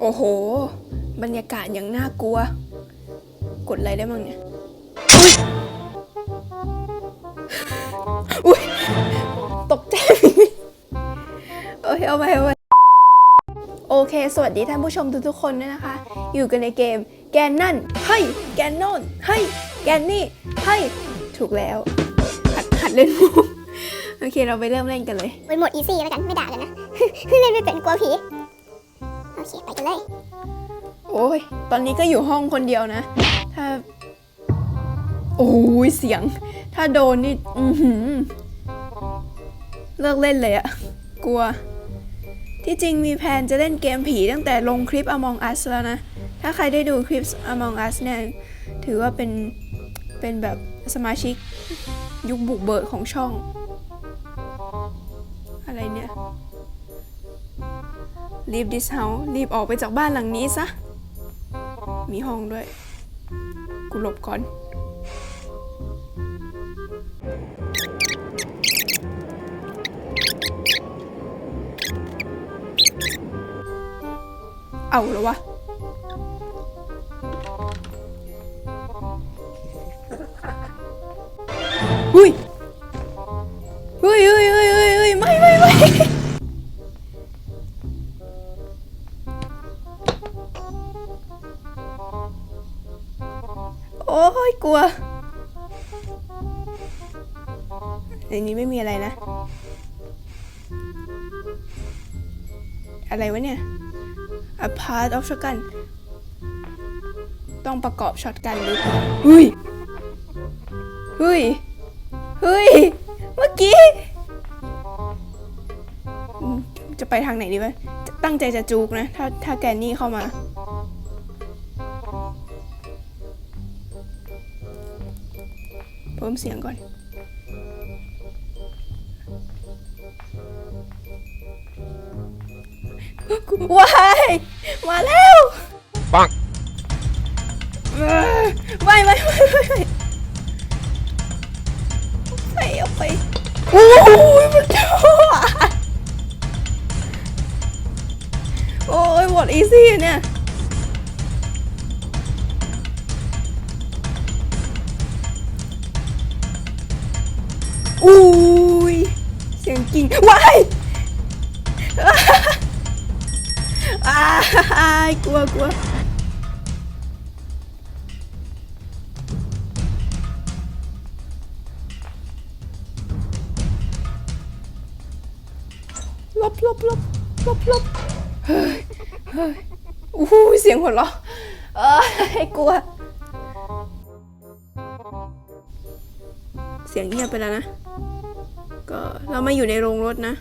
โอ้โห บรรยากาศอย่างน่ากลัว กดอะไรได้บ้างเนี่ยอุ้ยตกใจโอเคเอาไปเอาไปโอเค สวัสดีท่านผู้ชมทุกๆคนด้วยนะคะ อยู่กันในเกม แกนนั่นให้แกนโน่นให้แกนนี่ให้ถูกแล้ว หัดหัดเล่นมุกโอเค เราไปเริ่มเล่นกันเลยเป็นโหมดอีซี่แล้วกัน ไม่ด่ากันนะ เล่นไม่เป็นกลัวผี เคไปกันเลย โอ้ย ตอนนี้ก็อยู่ห้องคนเดียวนะ ถ้า โอ้ยเสียง ถ้าโดนนี่ อือหือเลิกเล่นเลยอะกลัว ที่จริงมีแผนจะเล่นเกมผีตั้งแต่ลงคลิป Among Us แล้วนะ ถ้าใครได้ดูคลิป Among Us เนี่ย ถือว่าเป็น เป็นแบบสมาชิกยุคบุกเบิกของช่อง leave this house รีบออกไปจากบ้านหลังนี้ซะ มีห้องด้วย กูหลบก่อน เอาแล้ววะหุยเฮ้ยเฮ้ยเฮ้ยเฮ้ยเฮ้ยไม่ไม่ไม่ กลัวในนี้ไม่มีอะไรนะ อะไรวะเนี่ย a part of shotgun ต้องประกอบช็อตกันหรือเปล่าเฮ้ย เฮ้ย เฮ้ย เมื่อกี้อืมจะไปทางไหนดีวะจะตั้งใจจะจูกนะ ถ้าถ้าแกนนี่เข้ามา พิ่มเสียงก่อน ว้าย มาแล้วปังเอ้ยไม่ไม่ไม่ไม่ไม่ไปเอาไปโอ้ยมันจ้าโอ้ยหมดอีซี่เนี่ย กิ่งว้ายอายกลัวกลัวลบลบลบลบลบเฮ้ยเฮ้ยอู้หูเสียงหัวเราะเอ้ยกลัว เสียงเงียบไปแล้วนะ ก็เรามาอยู่ในโรงรถนะ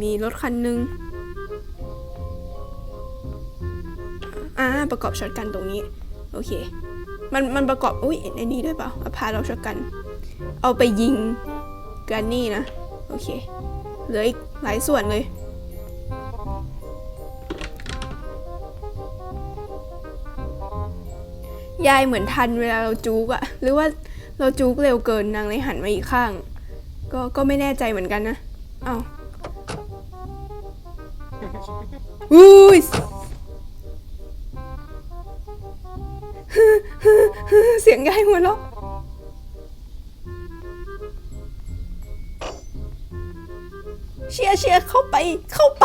มีรถคันหนึ่งอ่าประกอบช็อตกันตรงนี้ โอเค มันมันประกอบอุ้ยในนี้ด้วยเปล่าอาพาเราช็อตกัน เอาไปยิงกันนี่นะ โอเค เหลืออีกหลายส่วนเลยยายเหมือนทันเวลาเราจูกอะหรือว่าเราจูกเร็วเกินนางเลยหันมาอีกข้าง ก็ก็ไม่แน่ใจเหมือนกันนะเอ้าอุ้ยเสียงยายหัวเราะเชียร์เชียร์เข้าไปเข้าไป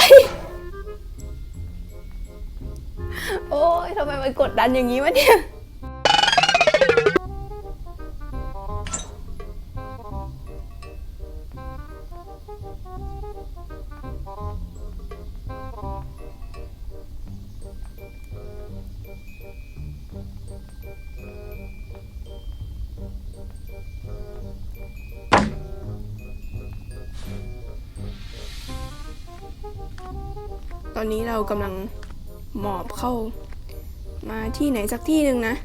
โอ้ยทำไมมันกดดันอย่างนี้วะเนี่ย อนนี้เรากำลังหมอบเข้ามาที่ไหนสักที่หนึ่งนะ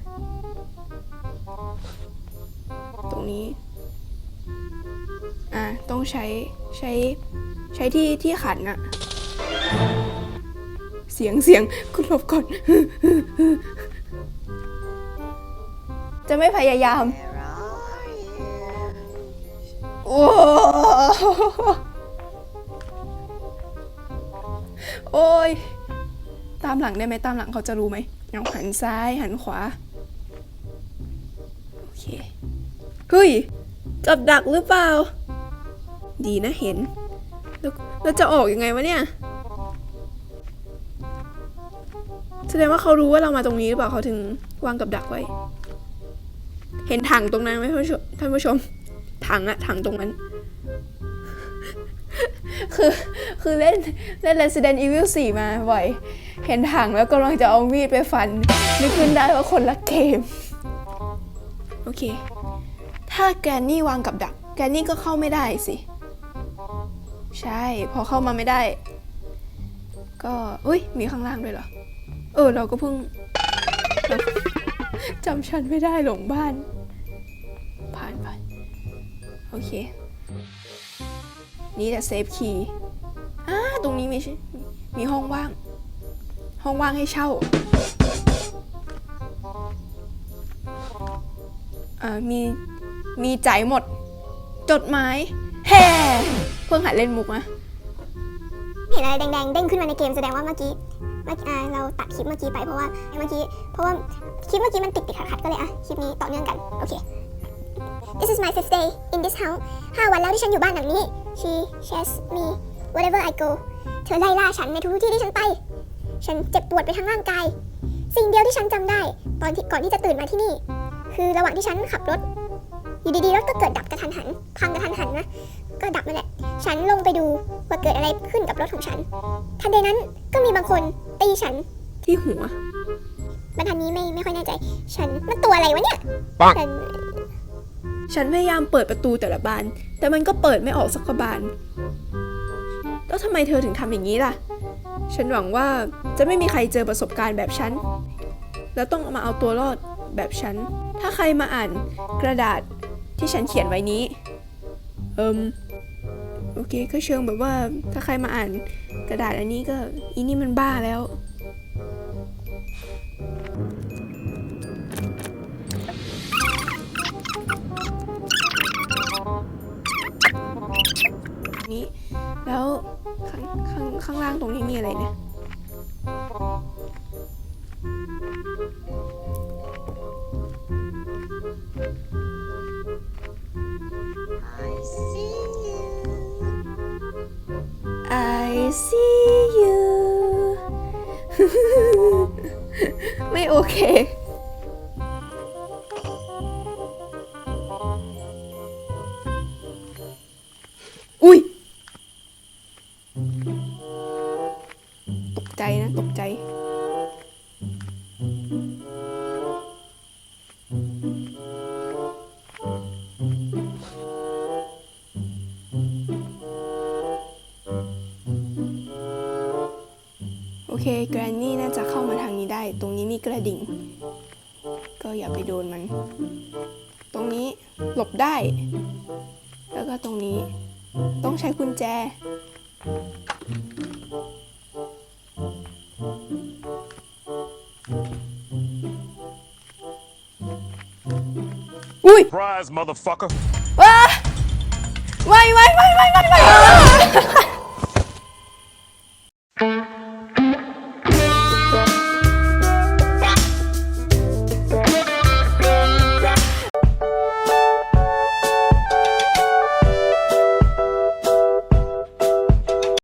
ตรงนี้ อ่าต้องใช้ใช้ใช้ที่ที่ขัดนอะเสียงเสียงคุณหลบก่อน จะไม่พยายาม โอ้ โอ้ย ตามหลังได้ไหมตามหลังเขาจะรู้ไหมเอาหันซ้ายหันขวา โอเค เฮ้ย จับดักหรือเปล่า ดีนะเห็น แล้วจะออกยังไงวะเนี่ย แสดงว่าเขารู้ว่าเรามาตรงนี้หรือเปล่าเขาถึงวางกับดักไว้ เห็นถังตรงนั้นไหมท่านผู้ชม ถังอะถังตรงนั้น คือคือเล่นเล่น Resident Evil 4 มาบ่อย เห็นถังแล้วกำลังจะเอามีดไปฟัน นึกขึ้นได้ว่าคนละเกม โอเค ถ้าแกรนนี่วางกับดัก แกรนนี่ก็เข้าไม่ได้สิ ใช่ พอเข้ามาไม่ได้ ก็อุ้ยมีข้างล่างด้วยเหรอ เออ เราก็เพิ่งจำชันไม่ได้หลงบ้าน ผ่านไปโอเค นี่แต่เซฟคีย์อ่าตรงนี้มีมีห้องว่าง ห้องว่างให้เช่าอ่ามีมีใจหมด จดหมายแฮ่เพิ่งหัดเล่นมุกนะเห็นอะไรแดงๆเด้งขึ้นมาในเกมแสดงว่าเมื่อกี้เมื่อกี้เราตัดคลิปเมื่อกี้ไปเพราะว่าเมื่อกี้เพราะว่าคลิปเมื่อกี้มันติดติดขัดขัดๆก็เลยอะคลิปนี้ต่อเนื่องกัน โอเค This is my fifth day in this house ห้าวันแล้วที่ฉันอยู่บ้านหลังนี้ She shares me wherever I go เธอไล่ล่าฉันในทุกที่ที่ฉันไป ฉันเจ็บปวดไปทั้งร่างกาย สิ่งเดียวที่ฉันจำได้ ตอนที่ก่อนที่จะตื่นมาที่นี่ คือระหว่างที่ฉันขับรถ อยู่ดีๆรถก็เกิดดับกระทันหัน พังกระทันหันนะ ก็ดับนั่นแหละ ฉันลงไปดูว่าเกิดอะไรขึ้นกับรถของฉัน ทันใดนั้นก็มีบางคนตีฉันที่หัวบรรทัดนี้ไม่ไม่ค่อยแน่ใจ ฉันมันตัวอะไรวะเนี่ยปัง ฉันพยายามเปิดประตูแต่ละบาน แต่มันก็เปิดไม่ออกสักบาน แล้วทำไมเธอถึงทำอย่างนี้ล่ะ ฉันหวังว่าจะไม่มีใครเจอประสบการณ์แบบฉัน แล้วต้องมาเอาตัวรอดแบบฉัน ถ้าใครมาอ่านกระดาษที่ฉันเขียนไว้นี้ เอิมโอเคก็เชิงแบบว่าถ้าใครมาอ่านกระดาษอันนี้ก็อีนี่มันบ้าแล้ว ล่างตรงนี้มีอะไรเนี่ย I see you ไม่โอเค เคแกรนนี่น่าจะเข้ามาทางนี้ได้ ตรงนี้มีกระดิ่ง ก็อย่าไปโดนมัน ตรงนี้หลบได้ แล้วก็ตรงนี้ต้องใช้กุญแจ อุ้ย Surprise, motherfucker. ว้าไม่ไม่ไม่ไม่ไม่ไม่